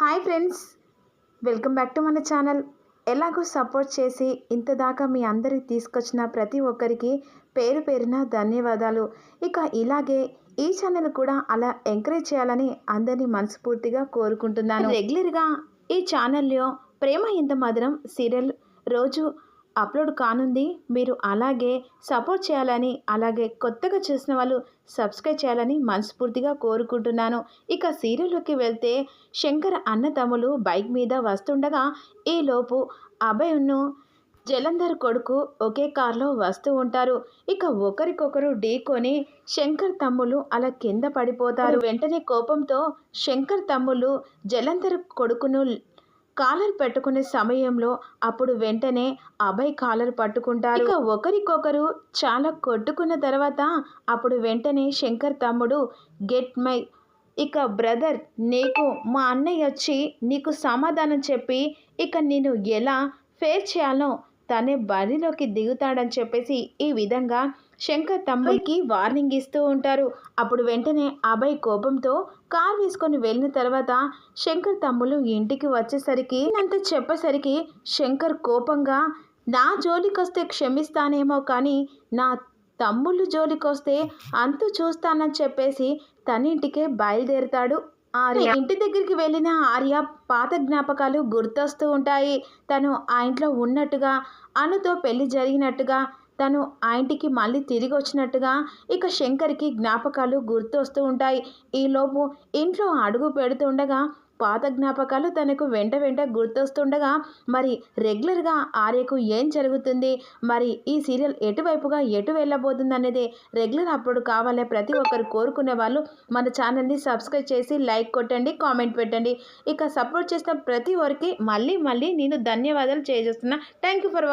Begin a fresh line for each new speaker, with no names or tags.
Hi friends welcome back to మన channel. ఎలాగో support చేసి ఇంత దాకా మీ అందరికి తీసుకొచ్చిన ప్రతి ఒక్కరికి పేరు పేరున ధన్యవాదాలు. ఇక ఇలాగే ఈ ఛానల్ కూడా అలా ఎంకరేజ్ చేయాలని అందరినీ మనస్ఫూర్తిగా కోరుకుంటున్నాను. రెగ్యులర్గా ఈ ఛానల్లో ప్రేమ ఇంత మధురం సీరియల్ రోజు అప్లోడ్ కానుంది. మీరు అలాగే సపోర్ట్ చేయాలని అలాగే కొత్తగా చూసిన వాళ్ళు సబ్స్క్రైబ్ చేయాలని మనస్ఫూర్తిగా కోరుకుంటున్నాను. ఇక సీరియల్లోకి వెళ్తే శంకర్ అన్నతమ్ములు బైక్ మీద వస్తుండగా ఈలోపు అభయ్ను జలంధర్ కొడుకు ఒకే కారులో వస్తూ ఉంటారు. ఇక ఒకరికొకరు ఢీకొని శంకర్ తమ్ములు అలా కింద పడిపోతారు. వెంటనే కోపంతో శంకర్ తమ్ముళ్ళు జలంధర్ కొడుకును కాలర్ పెట్టుకునే సమయంలో అప్పుడు వెంటనే అభయ్ కాలర్ పట్టుకుంటారు. ఇక ఒకరికొకరు చాలా కొట్టుకున్న తర్వాత అప్పుడు వెంటనే శంకర్ తమ్ముడు గెట్ మై ఇక బ్రదర్ నీకు మా అన్నయ్య వచ్చి నీకు సమాధానం చెప్పి ఇక నేను ఎలా ఫేస్ చేయాలో తనే బరిలోకి దిగుతాడని చెప్పేసి ఈ విధంగా శంకర్ తమ్ముడికి వార్నింగ్ ఇస్తూ ఉంటారు. అప్పుడు వెంటనే అభయ్ కోపంతో కార్ వేసుకొని వెళ్ళిన తర్వాత శంకర్ తమ్ముళ్ళు ఇంటికి వచ్చేసరికి అంత చెప్పేసరికి శంకర్ కోపంగా నా జోలికొస్తే క్షమిస్తానేమో కానీ నా తమ్ముళ్ళు జోలికొస్తే అంతు చూస్తానని చెప్పేసి తనింటికే బయలుదేరుతాడు. ఆర్య ఇంటి దగ్గరికి వెళ్ళిన ఆర్య పాత జ్ఞాపకాలు గుర్తొస్తూ ఉంటాయి. తను ఆ ఇంట్లో ఉన్నట్టుగా అనుతో పెళ్ళి జరిగినట్టుగా తను ఆ ఇంటికి మళ్ళీ తిరిగి వచ్చినట్టుగా ఇక శంకర్కి జ్ఞాపకాలు గుర్తొస్తూ ఉంటాయి. ఈలోపు ఇంట్లో అడుగు పెడుతుండగా పాత జ్ఞాపకాలు తనకు వెంట వెంట గుర్తొస్తుండగా మరి రెగ్యులర్గా ఆర్యకు ఏం జరుగుతుంది? మరి ఈ సీరియల్ ఎటువైపుగా ఎటు వెళ్ళబోతుంది అనేది రెగ్యులర్ అప్పుడు కావాలే ప్రతి ఒక్కరు కోరుకునే వాళ్ళు మన ఛానల్ని సబ్స్క్రైబ్ చేసి లైక్ కొట్టండి కామెంట్ పెట్టండి. ఇక సపోర్ట్ చేసిన ప్రతి ఒక్కరికి మళ్ళీ మళ్ళీ నేను ధన్యవాదాలు చేసేస్తున్నా. Thank you for